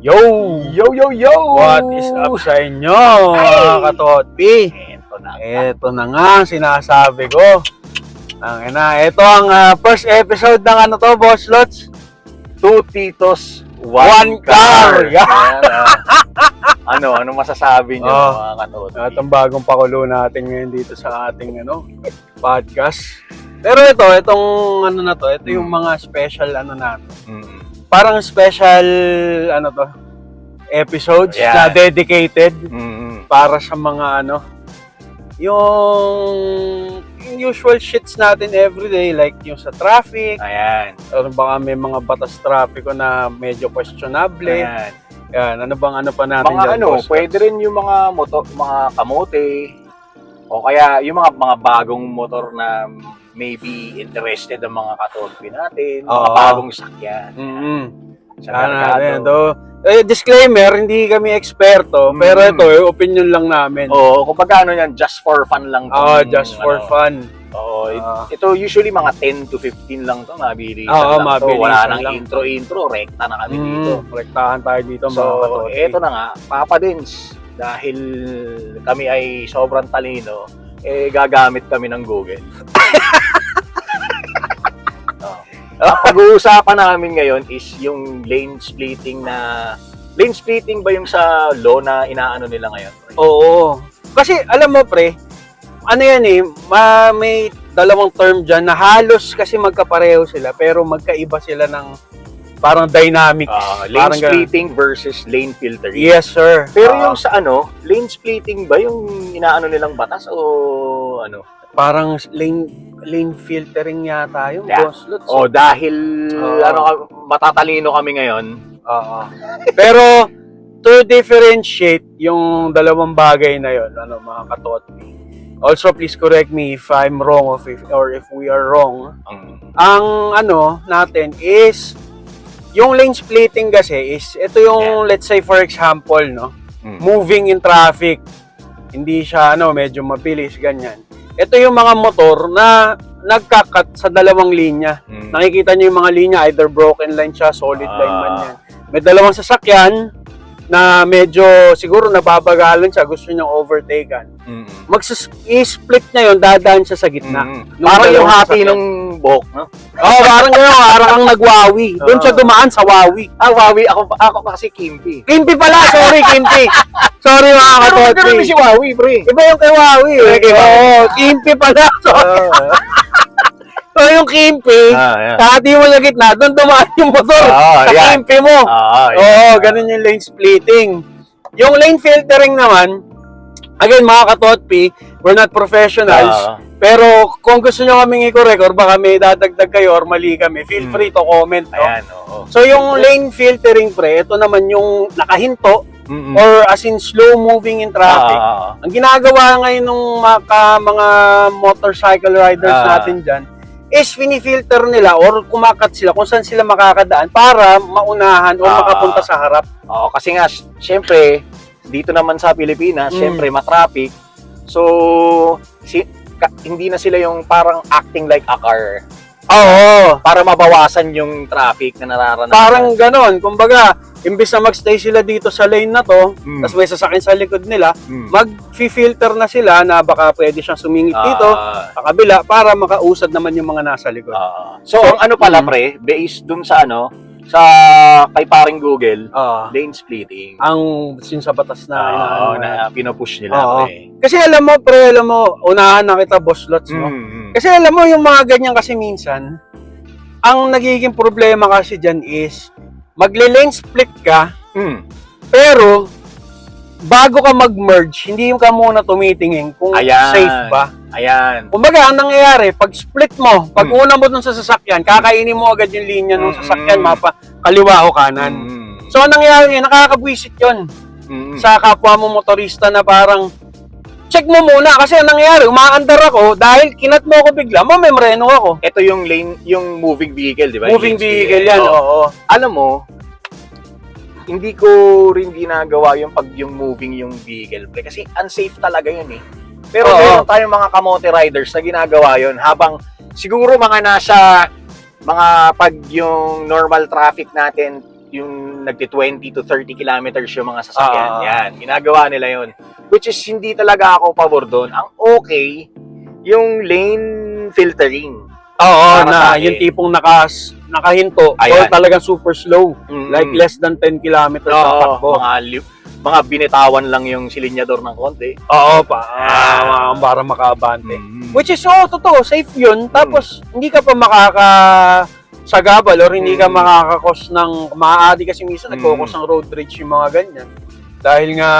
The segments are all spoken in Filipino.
Yo! Yo, yo, yo! What is up sa inyo, mga katotpi? Ito na. Ito na nga, sinasabi ko. Ang ina, ito ang ah, first episode ng ano to, Boss Lots. Two titos, One one, car. car. Ayan, ah. ano, ano masasabi niyo, Oh. mga katoto? At ang bagong pakulo natin ngayon dito sa ating ano, podcast. Pero ito, itong ano na to, ito yung mga special ano natin. Mm. Parang special ano to, episodes Yeah. na dedicated Mm. para sa mga ano, yung, usual shits natin everyday like yung sa traffic, Ayan. or baka may mga batas trapiko na medyo questionable. Ayan. Yan, ano bang ano pa natin Mga dyan, ano, boss? pwede rin yung mga moto, mga kamote, o kaya yung mga mga bagong motor na maybe interested ang mga katolpi natin, mga Oo. bagong sakyan. Mm-hmm. Sa Ano merkado. natin, ito. Eh, disclaimer, hindi kami eksperto, pero Mm. ito, eh, opinion lang namin. Oo, kung ano yan, just for fun lang. Ah, tong, just for ano, fun. Oo, it- Ah. ito usually mga 10 to 15 lang to, mabilisan Oo, lang to. mabilisan Wala nang lang. intro-intro, rekta na kami dito. Mm, kolektahan tayo dito, mga So, katotpi. eto na nga, Papa Dins, dahil kami ay sobrang talino, eh gagamit kami ng Google. oh. Ang pag-uusapan namin ngayon is yung lane splitting na lane splitting ba yung sa law na inaano nila ngayon? Oo. Kasi, alam mo, pre, ano yan eh, ma- may dalawang term dyan na halos kasi magkapareho sila, pero magkaiba sila ng parang dynamics. Ah, lane Parang ganun. splitting versus lane filtering. Yes, sir. Pero Ah, yung sa ano, lane splitting ba yung inaano nilang batas o ano? parang lane lane filtering yata yung Yeah. boss. Lots. O dahil Oo. ano matatalino kami ngayon. Oo. Pero to differentiate yung dalawang bagay na yon, ano mga katotpi. Also, please correct me if I'm wrong or if, or if we are wrong. Ang Ang ano natin is yung lane splitting kasi is ito yung let's say for example no, Mm. moving in traffic. Hindi siya ano medyo mabilis ganyan. Ito yung mga motor na nagkakat sa dalawang linya. Mm. Nakikita niyo yung mga linya, either broken line siya, solid line man Ah. yan. May dalawang sasakyan na medyo siguro nababagalan siya, gusto niyang overtaken. Mm. Mag-split niya yun, dadaan siya sa gitna. Mm. Parang yung hati sasakyan. Ng buhok, no? Oo, oh, parang gano'n, parang kang nagwawi. Doon siya Oo. dumaan sa wawi. Ah, Wawi, ako, ako kasi Kimpi. Kimpi pala, sorry Kimpi. Sorry mga Pero katotpi. ganun si Wawi, pre. Iba yung kay Wawi. Iba Eh. yung kay Wawi. Oo, Kimpi pala. Sorry. So yung Kimpi, ah, yeah. sa hati mo sa gitna, doon dumaan yung motor. Ah, sa yan. Kimpi mo. Ah, Oo, ganun yung lane splitting. Yung lane filtering naman, again, mga katotpi, we're not professionals. Ah, pero kung gusto nyo kaming i-correct or baka may dadagdag kayo or mali kami, feel Hmm. free to comment. No? ayan, oo. So yung lane filtering pre, ito naman yung nakahinto Mm-mm. or as in slow moving in traffic. Ah, Ang ginagawa ngayon ng mga, mga motorcycle riders Ah. natin dyan is finifilter nila or kumakat sila kung saan sila makakadaan para maunahan o Ah. makapunta sa harap. Oo, kasi nga, syempre, dito naman sa Pilipinas, Mm. syempre, matraffic. So, si, hindi na sila yung parang acting like a car Oo. para mabawasan yung traffic na nararanasan. Parang ganon. Kumbaga, imbis na magstay sila dito sa lane na to, Mm. tapos may sasakyan sa likod nila, Mm. mag-filter na sila na baka pwede siyang sumingit dito Ah, sa kabila para makausad naman yung mga nasa likod. ah. so, ang ano pala, Mm. pre, based dun sa ano, sa kay paring Google, Ah. lane splitting. ang sin sa batas na Oo, inaano na pinupush nila, Oo. pre. Kasi alam mo, pre, alam mo, unahan na kita, boss lots, no? Mm, mm. Kasi alam mo, yung mga ganyan kasi minsan, ang nagiging problema kasi dyan is, magle-lane split ka, Mm. pero, bago ka mag-merge, hindi ka muna tumitingin kung Ayan. safe ba. Ayan. Kumbaga, ang nangyayari, pag split mo, pag Mm. una mo dun sa sasakyan, kakainin mo agad yung linya ng Mm. sasakyan, mapa kaliwa o kanan. Mm. So, ang nangyayari, nakakabwisit yon Mm. sa kapwa mo motorista na parang, check mo muna kasi ang nangyayari, umaandar ako dahil kinat mo ako bigla, mamemreno ako. Ito yung lane, yung moving vehicle, di ba? Moving vehicle split. yan, Oo. oo. alam mo, hindi ko rin ginagawa yung pag yung moving yung vehicle pre kasi unsafe talaga yun eh. Pero Oo. meron tayong mga kamote riders na ginagawa yun habang siguro mga nasa mga pag yung normal traffic natin yung nagti-20 to 30 kilometers yung mga sasakyan. Ah. Yan, ginagawa nila yon Which is hindi talaga ako pabor doon. Ang okay, yung lane filtering. Oo, Para na akin. yung tipong nakas, nakahinto or Ayan. talagang super slow. Mm. Like less than 10 kilometers Oo, ang takbo. mga, li- mga binitawan lang yung silinyador ng konti. Oo pa, Ah. para makaabante. Mm. Which is, oo, totoo, safe yun. Tapos, hindi ka pa makaka sagabal or hindi ka Mm. makakakos ng maaadi kasi minsan Mm. nagkukos ng road rage yung mga ganyan. Dahil nga,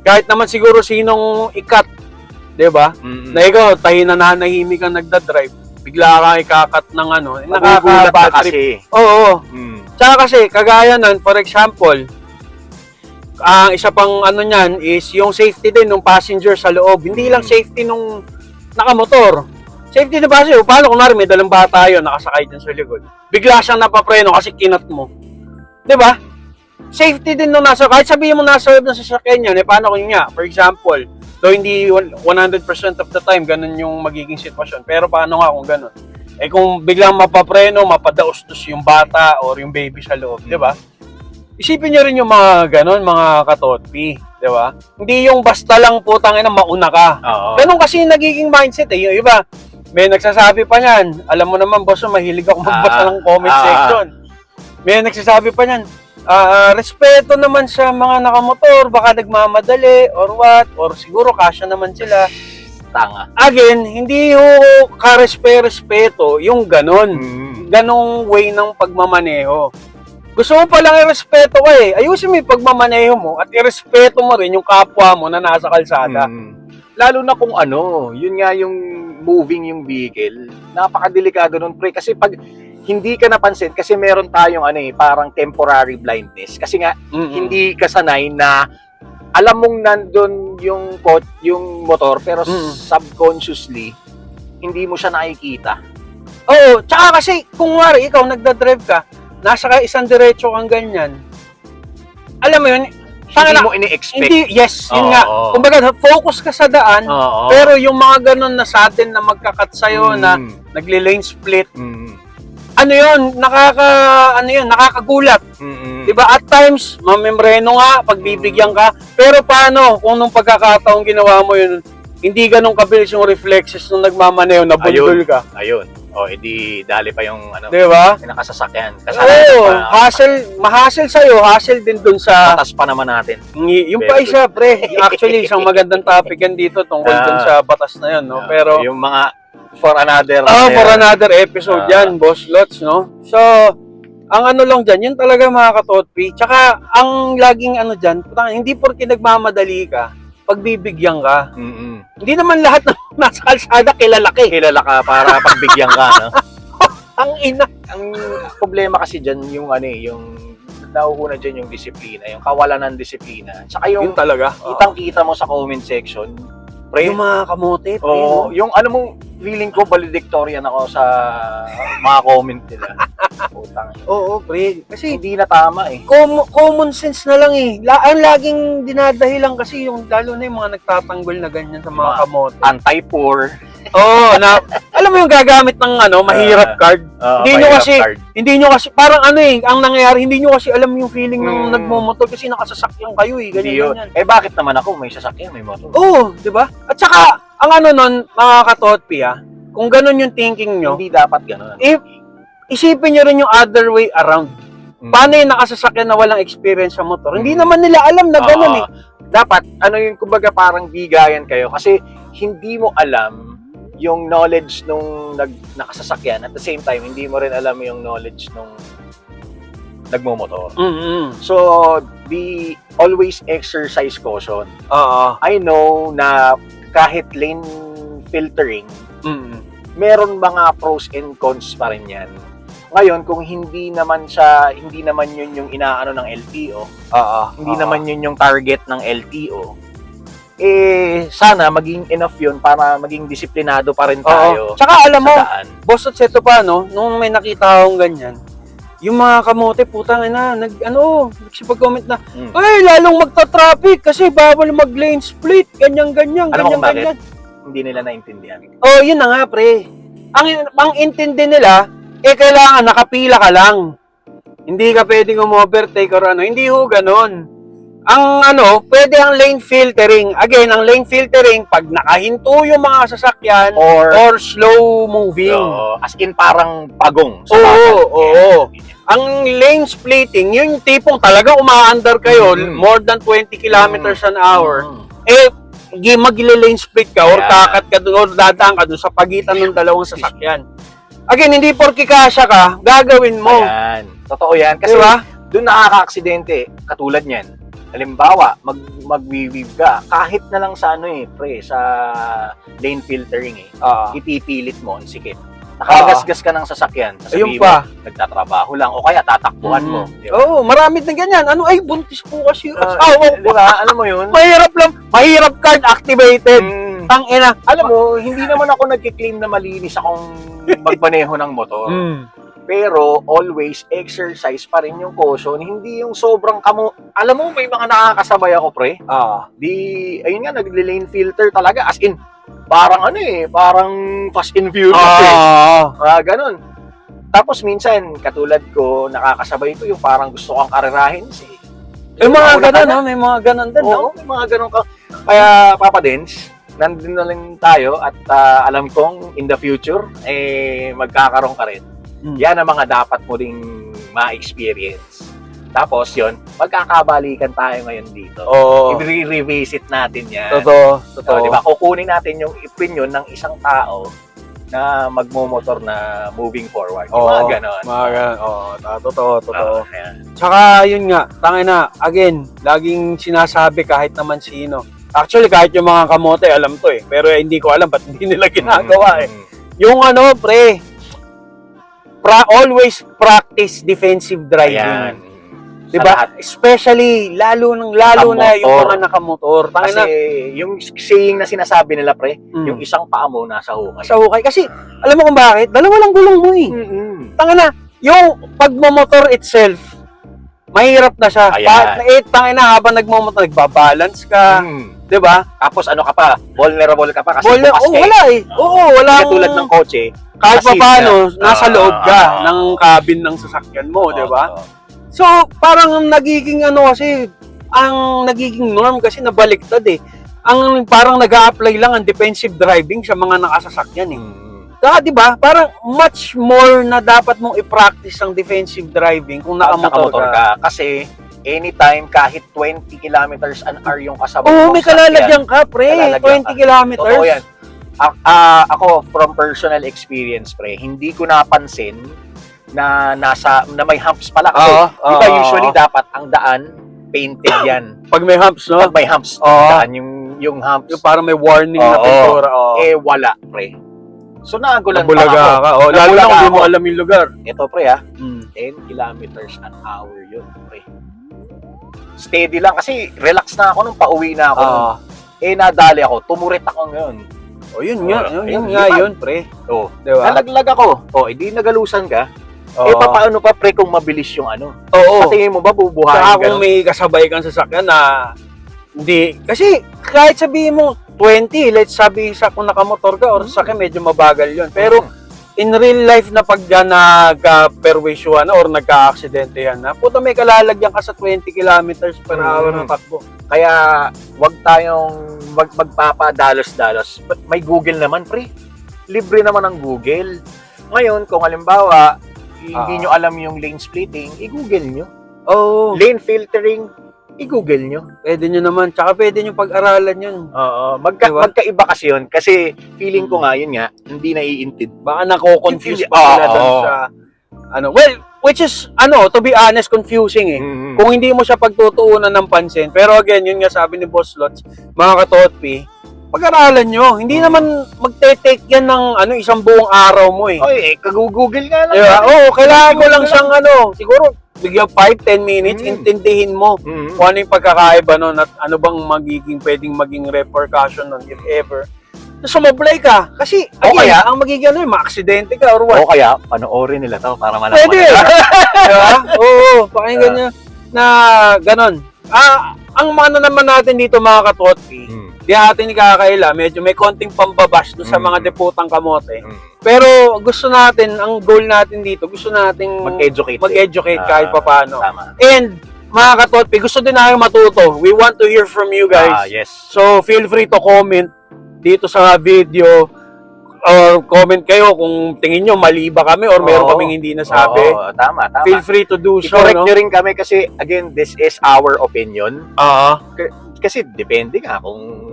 kahit naman siguro sinong ikat, di ba? Mm. Na ikaw, tahi na nanahimik kang nagdadrive, bigla kang ikakat ng ano, eh, Nagugulat ka nakaka-bad trip. kasi. Oo, Mm. Tsaka kasi, kagaya nun, for example, ang isa pang ano niyan is yung safety din ng passenger sa loob. Hindi lang Mm. safety nung nakamotor. Safety na passenger. Paano kung nari may dalang bata yun, nakasakay dyan sa likod. Bigla siyang napapreno kasi kinat mo. Di ba? Safety din nung nasa, kahit sabihin mo nasa loob ng sasakyan yan, eh paano kung nga, for example, though hindi 100% of the time ganun yung magiging sitwasyon, pero paano nga kung ganun? Eh kung biglang mapapreno, mapadaustos yung bata or yung baby sa loob, di ba? Isipin nyo rin yung mga ganun, mga katotpi, di ba? Hindi yung basta lang putang ina mauna ka. Oo. Ganun kasi yung nagiging mindset eh. Yung iba, may nagsasabi pa niyan, alam mo naman boss, mahilig ako magbasa Ah, ng comment ah. section. May nagsasabi pa niyan, ah, respeto naman sa mga nakamotor, baka nagmamadali or what, or siguro kasya naman sila. Tanga. Again, hindi ho karespe-respeto yung ganun. Mm. Ganong way ng pagmamaneho. Gusto mo palang irespeto ka eh. Ayusin mo yung pagmamaneho mo at irespeto mo rin yung kapwa mo na nasa kalsada. Mm. Lalo na kung ano, yun nga yung moving yung vehicle, napakadelikado nun pre kasi pag hindi ka napansin kasi meron tayong ano eh, parang temporary blindness kasi nga Mm-mm. hindi ka sanay na alam mong nandun yung kot, yung motor pero Mm. subconsciously hindi mo siya nakikita. Oo, tsaka kasi kung wari ikaw nagda-drive ka, nasa ka isang diretso kang ganyan. Alam mo yun, Hindi Tangina, mo ini-expect. hindi, yes, yun Oo, nga. oo. Kumbaga, focus ka sa daan, Oo. pero yung mga ganun na sudden na magkakat sa'yo na Mm. nagle-lane split, Mm. Ano yun, nakaka, ano yun, nakakagulat. Mm. Diba? At times, mamembreno nga, pagbibigyan ka. Pero paano kung nung pagkakataong ginawa mo yun, hindi ganun kabilis yung reflexes nung nagmamaneho, nabundol ka. Ayun. O, edi dali pa yung ano, Diba? yung nakasasakyan. Oo, Kasalanan pa. hassle, mahassle sa'yo, hassle din dun sa, Patas pa naman natin. Ngi- yung pa Very isa, pre, actually, isang magandang topic yan dito tungkol Ah. dun sa batas na yun, no? Ah, Pero, yung mga for another oh, for ano, another episode Ah. yan, Boss Lots, no? So, ang ano lang dyan, yun talaga mga katotpi. Tsaka, ang laging ano dyan, putang, hindi porke nagmamadali ka, pagbibigyan ka. Mm-mm. Hindi naman lahat ng nasa kalsada kilalaki. kilala ka para pagbigyan ka no? Ang ina. ang problema kasi dyan yung ano eh, yung nauuna dyan yung disiplina, yung kawalan ng disiplina. Tsaka Yun yung talaga. kitang-kita mo sa comment section, pre, Yung mga kamote, pre, oh, yung ano mong feeling ko valedictorian ako sa mga comment nila. Putang. ina. Oo, pre. Kasi, Hindi na tama eh. common, common sense na lang eh. La, ang laging dinadahilan kasi yung lalo na yung mga nagtatanggol na ganyan sa mga Mga- kamote. Anti-poor. Oo, na alam mo yung gagamit ng ano, mahirap Ah. card. uh, Hindi nyo mahirap kasi- card. Hindi nyo kasi parang ano eh, ang nangyayari, hindi nyo kasi alam yung feeling ng Hmm. nagmomotor kasi nakasasakyan kayo eh, Hindi ganyan yun. ganyan. Eh bakit naman ako may sasakyan, may motor? Oo, 'di ba? At saka ang ano nun, mga katotpi ah, kung ganun yung thinking nyo, Hindi dapat gano'n. if isipin nyo rin yung other way around. Mm. Paano yung nakasasakyan na walang experience sa motor? Hindi naman nila alam na ganun eh. Oo. Dapat, ano yung kumbaga parang bigayan kayo kasi hindi mo alam yung knowledge nung nag, nakasasakyan at the same time, hindi mo rin alam yung knowledge nung nagmomotor. Mm-hmm. So, be always exercise caution. Oo. I know na kahit lane filtering, Mm-hmm. meron mga pros and cons pa rin yan. Ngayon, kung hindi naman siya, hindi naman yun yung inaano ng LTO, Oo. hindi naman yun yung target ng LTO, eh, sana maging enough yun para maging disiplinado pa rin tayo Oo. Tsaka alam mo, daan. boss at seto pa no, nung may nakita akong ganyan, yung mga kamote, putang ina, nag, ano, nagsipag-comment na, Mm. ay, lalong magta-traffic kasi bawal mag-lane split, ganyan-ganyan, ganyan-ganyan. Hindi nila naintindihan. Oh, yun na nga, pre. Ang, ang intindi nila, eh, kailangan nakapila ka lang. Hindi ka pwedeng umovertake or ano. Hindi ho ganun. Ang ano, pwede ang lane filtering. Again, ang lane filtering, pag nakahinto yung mga sasakyan Or, or slow moving. Oo, as in parang pagong. Oo, bagal. oo. Ang lane splitting, yun yung tipong talaga umaandar kayo Mhm. more than 20 kilometers an hour. Mm. Eh, magle-lane split ka or Ayan. kakat ka doon or dadaan ka doon sa pagitan ng dalawang sasakyan. Again, hindi porki kasya ka, gagawin mo. Ayan. Totoo yan. Kasi Di ba? doon nakaka-aksidente. Katulad niyan. Halimbawa, mag magwi-weave ka. Kahit na lang sa ano eh, pre, sa lane filtering eh. Ah. Ipipilit mo, sikip. Nakagasgas ka ng sasakyan. Ayun Sasabihin mo, pa. nagtatrabaho lang. O kaya tatakbuhan mo. Di ba? Oo, marami din ganyan. Ano, ay, buntis po kasi yung Ah, asawa di ko. ba? Alam mo yun? Mahirap lang. Mahirap card activated. Mm. Tang ina. Alam mo, hindi naman ako nagki-claim na malinis akong magmaneho ng motor. Mm. Pero always exercise pa rin yung caution. Hindi yung sobrang kamo. Alam mo, may mga nakakasabay ako, pre. Ah. Di, ayun nga, nagle-lane filter talaga. As in, parang ano eh, parang fast and furious eh. Ah. Ah, ganun. Tapos minsan, katulad ko, nakakasabay ko yung parang gusto kong karerahin si May mga ganun, na. no? May mga ganun din, no? Oo, may mga ganun ka. Kaya, Papa Dens, nandun na lang tayo at ah, alam kong in the future, eh, magkakaroon ka rin. Mm. Yan ang mga dapat mo ding ma-experience. Tapos yon magkakabalikan tayo ngayon dito. Oo. I-revisit natin yan. Totoo. So, Totoo. di ba? Kukunin natin yung opinion ng isang tao na magmomotor na moving forward. Oo. mga ganon. Mga ganun. Oo. Totoo, totoo. Oo, ayan. Tsaka, yun nga, tangin na, again, laging sinasabi kahit naman sino. Actually, kahit yung mga kamote, alam to eh. Pero hindi ko alam ba't hindi nila ginagawa eh. Mm. Yung ano, pre, pra always practice defensive driving. Ayan. Sa Diba? lahat. Especially, lalo nang lalo na yung Nakamotor. mga nakamotor. Kasi na, yung saying na sinasabi nila, pre, mm, yung isang paa mo nasa hukay. sa hukay. Kasi, alam mo kung bakit? Dalawa lang gulong mo eh. Mm-mm. Tanga na, yung pagmamotor itself, mahirap na siya. Ayan. Pa, eh, tanga na, habang nagmamotor, nagbabalance ka, Mm. Di ba? Tapos ano ka pa, vulnerable ka pa kasi Wala, oh, eh. wala eh. Oo, wala. Hindi katulad ng kotse. kahit pa paano, nasa loob ka ng cabin ng sasakyan mo, di ba? So, parang nagiging ano kasi, ang nagiging norm kasi nabaliktad eh. Ang parang nag apply lang ang defensive driving sa mga nakasasakyan eh. Mm. Kaya 'di ba? Parang much more na dapat mong i-practice ang defensive driving kung nakamotor nakamotor ka. ka. Kasi anytime kahit 20 kilometers an hour yung kasabay Oo, mong may kalalagyan ka, pre. Kalalagyan 20 ka. kilometers. Totoo yan. A- ah, ako, from personal experience, pre, hindi ko napansin na nasa na may humps pala. Kasi, Oo, di ba oo, usually oo. dapat ang daan painted yan. Pag may humps, no? Pag may humps, Oo. daan yung, yung humps, Yung parang may warning na Oo. pintura. Oo. eh wala, pre. So, nagulan pa Nabulaga ako. ka. Oh, lalo na kung di mo ako. alam yung lugar. Ito, pre, ah. Mm. 10 kilometers an hour yun, pre. Steady lang kasi relax na ako nung pauwi na ako. Ah. Eh, nadali ako. Tumurit ako ngayon. oh, yun nga. Yun, yun ayun, nga yun, pre. Oh, Di ba? nalaglag ako. Oh, edi nagalusan ka. Oo. Eh, papaano pa, pre, kung mabilis yung ano? Oo. Sa tingin mo ba bubuhayin Saka ka? kung may kasabay kang sasakyan na hindi. Kasi kahit sabihin mo 20, let's sabi sa kung nakamotor ka or sasakyan medyo mabagal yun. Pero in real life na pag yan nagka-perwisyuhan na or nagka-aksidente yan na, puta may kalalagyan ka sa 20 kilometers per Mm. hour na takbo. Kaya, wag tayong mag magpapadalos-dalos. May Google naman, pre. Libre naman ang Google. Ngayon, kung halimbawa, hindi Ah. nyo alam yung lane splitting, i-google nyo. Oo, Lane filtering, i-google nyo. pwede nyo naman. Tsaka pwede nyo pag-aralan yun. Oo, magka, Diba? magkaiba kasi yun. Kasi feeling ko nga, yun nga, hindi naiintid. Baka nako-confuse pa sila doon sa ano. Well, which is ano, to be honest, confusing eh. Mm. Kung hindi mo siya pagtutuunan ng pansin. Pero again, yun nga sabi ni Boss Lots, mga katotpi, pag-aralan nyo. Hindi naman magte-take yan ng ano, isang buong araw mo eh. Oy, eh, kagugugol nga lang. Diba? Oo, kailangan mo lang siyang ano, siguro bigyan 5-10 minutes, Mm. intindihin mo Mm. kung ano yung pagkakaiba nun at ano bang magiging, pwedeng maging repercussion nun if ever. So, sumablay ka. Kasi, O again, kaya- ang magiging ano, ma-aksidente ka or what. O kaya, panoorin nila to para malaman. Pwede. diba? Oo, pakinggan nyo na ganon. Ah, ang ano naman natin dito mga katotpi, Mm. Di natin ikakaila, medyo may konting pambabash doon sa Mm. mga deputang kamote. Mm. Pero gusto natin, ang goal natin dito, gusto nating Mag-educate. mag-educate kahit Ah, papaano. Tama. And, mga katotpi, gusto din namin matuto. We want to hear from you guys. yes. So, feel free to comment dito sa video or comment kayo kung tingin nyo mali ba kami or meron Oo. kaming hindi nasabi. Oo, tama, tama. Feel free to do so, I-correct no? nyo rin kami kasi, again, this is our opinion. Oo. Kasi depende nga kung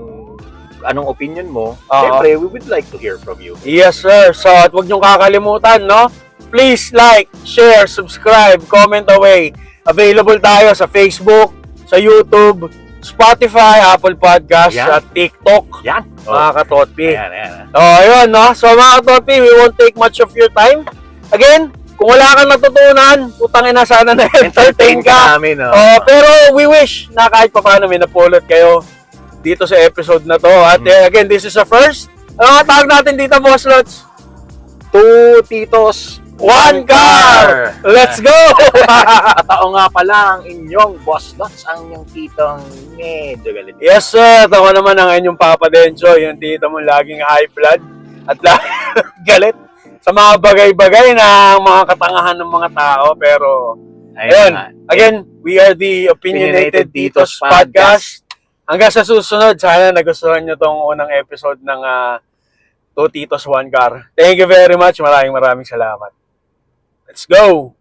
anong opinion mo. Oo. Siyempre, we would like to hear from you. Yes, sir. So, at huwag niyong kakalimutan, no? Please like, share, subscribe, comment away. Available tayo sa Facebook, sa YouTube, Spotify, Apple Podcast, Yan. at TikTok, Yan. Oh, mga katotpi. ayan, ayan. So, ayun, no? So, mga katotpi, we won't take much of your time. Again, kung wala kang natutunan, putang ina sana na-entertain ka. namin, no? Oh, pero we wish na kahit pa paano may napulot kayo dito sa episode na to. At Mm. eh, again, this is a first. Ano nga tawag natin dito, Boss Lots? Two titos, One car! Let's go! Katao nga pala ang inyong boss lots, ang inyong titong medyo galit. yes, sir. Ako naman ang inyong Papa Dencho. Yung tita mo laging high blood at laging galit sa mga bagay-bagay na mga katangahan ng mga tao. Pero, Ayun. again, we are the Opinionated Titos Podcast. Hanggang sa susunod, sana nagustuhan nyo tong unang episode ng ah, Two Titos One Car. Thank you very much. Maraming maraming salamat. Let's go!